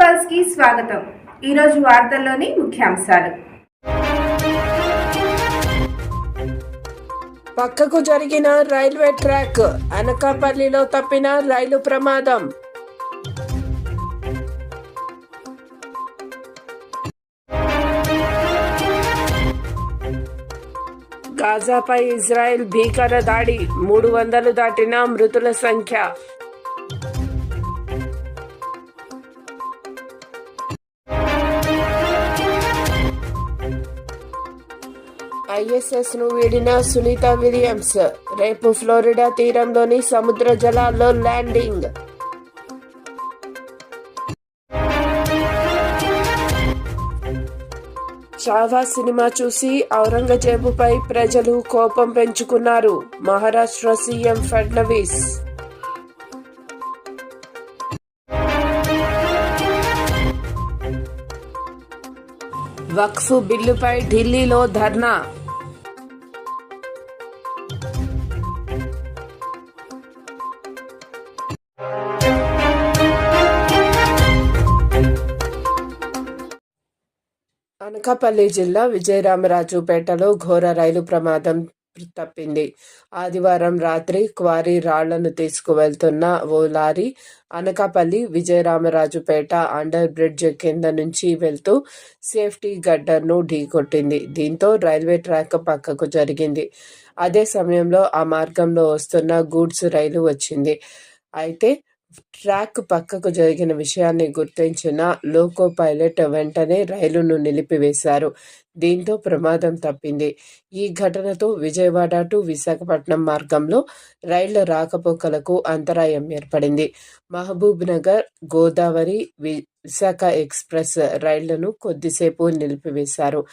పల్స్కి స్వాగతం. ఈరోజు వార్తల్లోని ముఖ్యాంశాలు. పక్కకు జరిగిన రైల్వే ట్రాక్ అనకాపల్లిలో తప్పిన రైలు ప్రమాదం. గాజాపై ఇజ్రాయెల్ భీకర దాడి. మూడు వందలు దాటిన మృతుల సంఖ్య. ఐఎస్ఎస్ను వీడిన సునీత విలియమ్స్. రేపు ఫ్లోరిడా తీరంలోని సముద్ర జలాల్లో ల్యాండింగ్. చావా సినిమా చూసి ఔరంగజేబుపై ప్రజలు కోపం పెంచుకున్నారు. మహారాష్ట్ర సీఎం ఫడ్నవీస్. వక్ఫ్ బిల్లుపై ఢిల్లీలో ధర్నా. అనకాపల్లి జిల్లా విజయరామరాజుపేటలో ఘోర రైలు ప్రమాదం తప్పింది. ఆదివారం రాత్రి క్వారీ రాళ్ళను తీసుకువెళ్తున్న ఓ lorry Anakapalli Vijayaramarajupeta under bridge కింద నుంచి వెళ్తూ సేఫ్టీ గడ్డర్ను ఢీకొట్టింది. దీంతో రైల్వే ట్రాక్ పక్కకు జరిగింది. అదే సమయంలో ఆ మార్గంలో వస్తున్న గూడ్స్ రైలు వచ్చింది. అయితే ట్రాక్ పక్కకు జరిగిన విషయాన్ని గుర్తించిన లోకో పైలట్ వెంటనే రైలును నిలిపివేశారు. దీంతో ప్రమాదం తప్పింది. ఈ ఘటనతో విజయవాడ టు విశాఖపట్నం మార్గంలో రైళ్ళ రాకపోకలకు అంతరాయం ఏర్పడింది. మహబూబ్ నగర్ గోదావరి వి- విశాఖ ఎక్స్ప్రెస్ రైళ్ళను కొద్దిసేపు నిలిపివేశారు.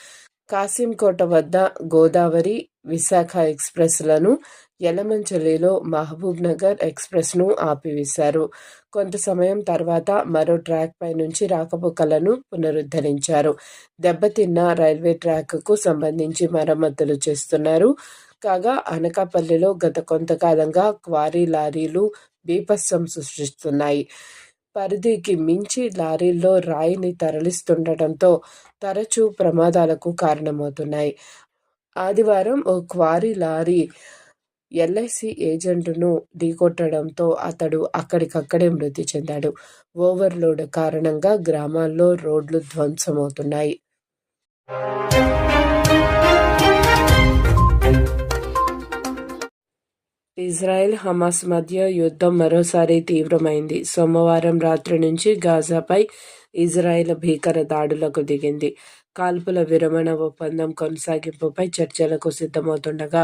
కాసింకోట వద్ద గోదావరి విశాఖ ఎక్స్ప్రెస్లను యలమంచలిలో మహబూబ్ నగర్ ఎక్స్ప్రెస్ను ఆపివేశారు. కొంత సమయం తర్వాత మరో ట్రాక్ పై నుంచి రాకపోకలను పునరుద్ధరించారు. దెబ్బతిన్న రైల్వే ట్రాక్కు సంబంధించి మరమ్మతులు చేస్తున్నారు. కాగా అనకాపల్లిలో గత కొంతకాలంగా క్వారీ లారీలు బీభత్సం సృష్టిస్తున్నాయి. పరిధికి మించి లారీల్లో రాయిని తరలిస్తుండటంతో తరచూ ప్రమాదాలకు కారణమవుతున్నాయి. ఆదివారం ఓ క్వారీ లారీ ఎల్ఐసి ఏజెంట్ను ఢీకొట్టడంతో అతడు అక్కడికక్కడే మృతి చెందాడు. ఓవర్లోడ్ కారణంగా గ్రామాల్లో రోడ్లు ధ్వంసమవుతున్నాయి. ఇజ్రాయెల్ హమాస్ మధ్య యుద్ధం మరోసారి తీవ్రమైంది. సోమవారం రాత్రి నుంచి గాజాపై ఇజ్రాయెల్ భీకర దాడులకు దిగింది. కాల్పుల విరమణ ఒప్పందం కొనసాగింపుపై చర్చలకు సిద్ధమవుతుండగా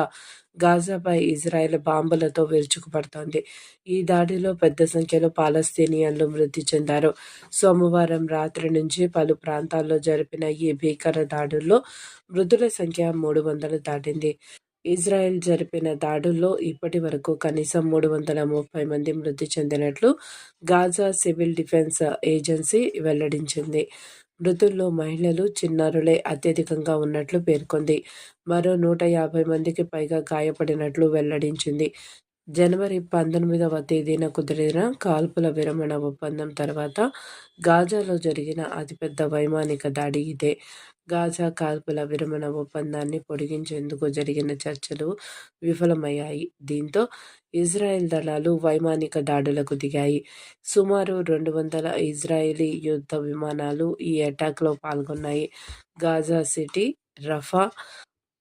గాజాపై ఇజ్రాయెల్ బాంబులతో విరుచుకుపడుతోంది. ఈ దాడిలో పెద్ద సంఖ్యలో పాలస్తీనియన్లు మృతి చెందారు. సోమవారం రాత్రి నుంచి పలు ప్రాంతాల్లో జరిపిన ఈ భీకర దాడుల్లో మృతుల సంఖ్య మూడు వందలు దాటింది. ఇజ్రాయెల్ జరిపిన దాడుల్లో ఇప్పటి వరకు కనీసం మూడు వందల ముప్పై మంది మృతి చెందినట్లు గాజా సివిల్ డిఫెన్స్ ఏజెన్సీ వెల్లడించింది. మృతుల్లో మహిళలు చిన్నారులే అత్యధికంగా ఉన్నట్లు పేర్కొంది. మరో నూట యాభై మందికి పైగా గాయపడినట్లు వెల్లడించింది. జనవరి పంతొమ్మిదవ తేదీన కుదిరిన కాల్పుల విరమణ ఒప్పందం తర్వాత గాజాలో జరిగిన అతిపెద్ద వైమానిక దాడి ఇదే. గాజా కాల్పుల విరమణ ఒప్పందాన్ని పొడిగించేందుకు జరిగిన చర్చలు విఫలమయ్యాయి. దీంతో ఇజ్రాయెల్ దళాలు వైమానిక దాడులకు దిగాయి. సుమారు రెండు వందల ఇజ్రాయేలీ యుద్ధ విమానాలు ఈ అటాక్లో పాల్గొన్నాయి. Gaza city Rafah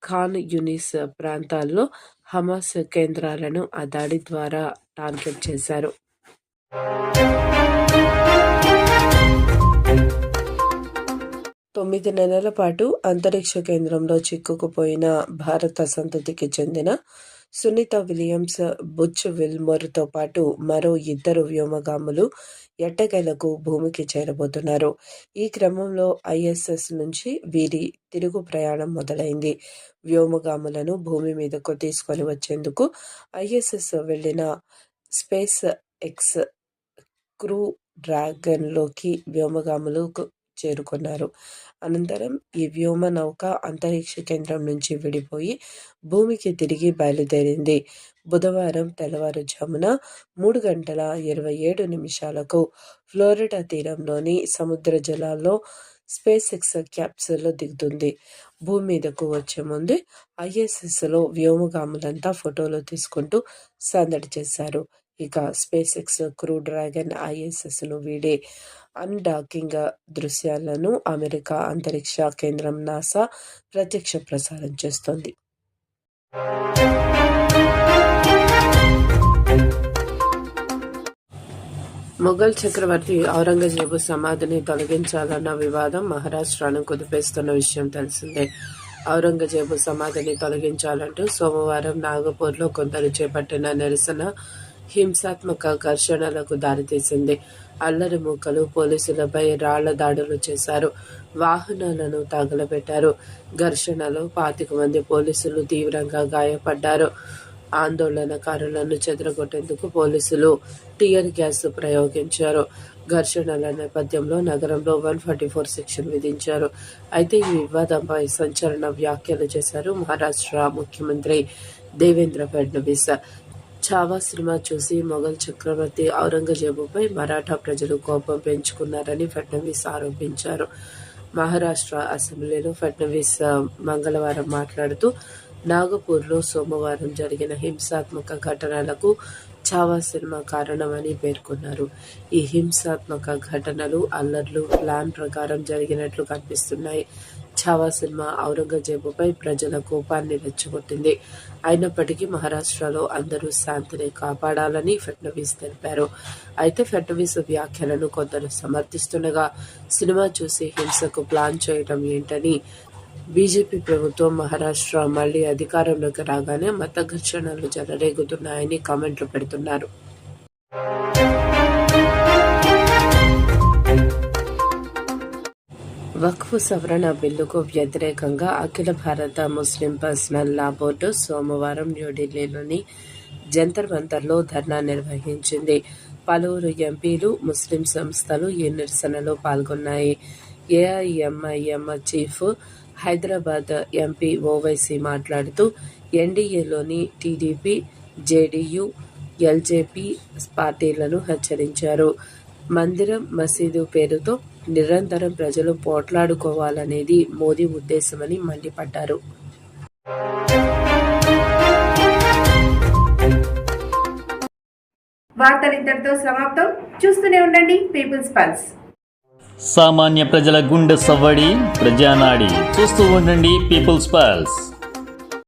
Khan Younis ప్రాంతాల్లో హమాస్ కేంద్రాలను ఆ దాడి ద్వారా టార్గెట్ చేశారు. తొమ్మిది నెలల పాటు అంతరిక్ష కేంద్రంలో చిక్కుకుపోయిన భారత సంతతికి చెందిన సునీత విలియమ్స్ బుచ్ విల్మోర్తో పాటు మరో ఇద్దరు వ్యోమగాములు ఎట్టకేలకు భూమికి చేరబోతున్నారు. ఈ క్రమంలో ఐఎస్ఎస్ నుంచి వీరి తిరుగు ప్రయాణం మొదలైంది. వ్యోమగాములను భూమి మీదకు తీసుకొని వచ్చేందుకు ఐఎస్ఎస్ వెళ్ళిన స్పేస్ ఎక్స్ క్రూ డ్రాగన్లోకి వ్యోమగాములు చేరుకున్నారు. అనంతరం ఈ వ్యోమ నౌక అంతరిక్ష కేంద్రం నుంచి విడిపోయి భూమికి తిరిగి బయలుదేరింది. బుధవారం తెల్లవారుజామున మూడు గంటల ఇరవై ఏడు నిమిషాలకు ఫ్లోరిడా తీరంలోని సముద్ర జలాల్లో స్పేస్ ఎక్స్ క్యాప్సూల్ దిగుతుంది. భూమి మీదకు వచ్చే ముందు ఐఎస్ఎస్లో వ్యోమగాములంతా ఫోటోలు తీసుకుంటూ సందడి చేశారు. ఇక స్పేస్ ఎక్స్ క్రూ డ్రాగన్ ఐఎస్ఎస్ను వీడే అన్డాకింగ్ దృశ్యాలను అమెరికా అంతరిక్ష కేంద్రం నాసా ప్రత్యక్ష ప్రసారం చేస్తోంది. మొఘల్ చక్రవర్తి ఔరంగజేబు సమాధిని తొలగించాలన్న వివాదం మహారాష్ట్రను కుదిపేస్తున్న విషయం తెలిసిందే. ఔరంగజేబు సమాధిని తొలగించాలంటూ సోమవారం నాగపూర్లో కొందరు చేపట్టిన నిరసన హింసాత్మక ఘర్షణలకు దారితీసింది. అల్లరి మూకలు పోలీసులపై రాళ్ళ దాడులు చేశారు. వాహనాలను తగలబెట్టారు. ఘర్షణలో పాతిక మంది పోలీసులు తీవ్రంగా గాయపడ్డారు. ఆందోళనకారులను చెదరగొట్టేందుకు పోలీసులు టియర్ గ్యాస్ ప్రయోగించారు. ఘర్షణల నేపథ్యంలో నగరంలో వన్ ఫార్టీ ఫోర్ సెక్షన్ విధించారు. అయితే ఈ వివాదంపై సంచలన వ్యాఖ్యలు చేశారు మహారాష్ట్ర ముఖ్యమంత్రి దేవేంద్ర ఫడ్నవీస్. ఛావా సినిమా చూసి మొఘల్ చక్రవర్తి ఔరంగజేబుపై మరాఠా ప్రజలు కోపం పెంచుకున్నారని ఫడ్నవీస్ ఆరోపించారు. మహారాష్ట్ర అసెంబ్లీలో ఫడ్నవీస్ మంగళవారం మాట్లాడుతూ నాగపూర్లో సోమవారం జరిగిన హింసాత్మక ఘటనలకు చావా సినిమా కారణమని పేర్కొన్నారు. ఈ హింసాత్మక ఘటనలు అల్లర్లు ప్లాన్ ప్రకారం జరిగినట్లు కనిపిస్తున్నాయి. ఛావా సినిమా ఔరంగజేబుపై ప్రజల కోపాన్ని రెచ్చగొట్టింది. అయినప్పటికీ మహారాష్ట్రలో అందరూ శాంతిని కాపాడాలని ఫడ్నవీస్ తెలిపారు. అయితే ఫడ్నవీస్ వ్యాఖ్యలను కొందరు సమర్థిస్తుండగా సినిమా చూసి హింసకు ప్లాన్ చేయడం ఏంటని బీజేపీ ప్రభుత్వం మహారాష్ట్ర మళ్ళీ అధికారంలోకి రాగానే మత ఘర్షణలు జలరేగుతున్నాయని కామెంట్లు పెడుతున్నారు. వక్ఫ్ సవరణ బిల్లుకు వ్యతిరేకంగా అఖిల భారత ముస్లిం పర్సనల్ లా బోర్డు సోమవారం న్యూఢిల్లీలోని జంతర్ మంతర్లో ధర్నా నిర్వహించింది. పలువురు ఎంపీలు ముస్లిం సంస్థలు ఈ నిరసనలో పాల్గొన్నాయి. AIMIM chief Hyderabad MP Owaisi మాట్లాడుతూ ఎన్డీఏలోని టీడీపీ జేడీయూ ఎల్జేపీ పార్టీలను హెచ్చరించారు. మందిరం మసీదు పేరుతో నిరంతరం ప్రజలు పోట్లాడుకోవాలనేది మోదీ ఉద్దేశమని మండిపడ్డారు. వార్తలు ఇంతటితో సమాప్తం. చూస్తూనే ఉండండి పీపుల్స్ పల్స్. సామాన్య ప్రజల గుండె సవ్వడి ప్రజానాడి. చూస్తూ ఉండండి పీపుల్స్ పల్స్.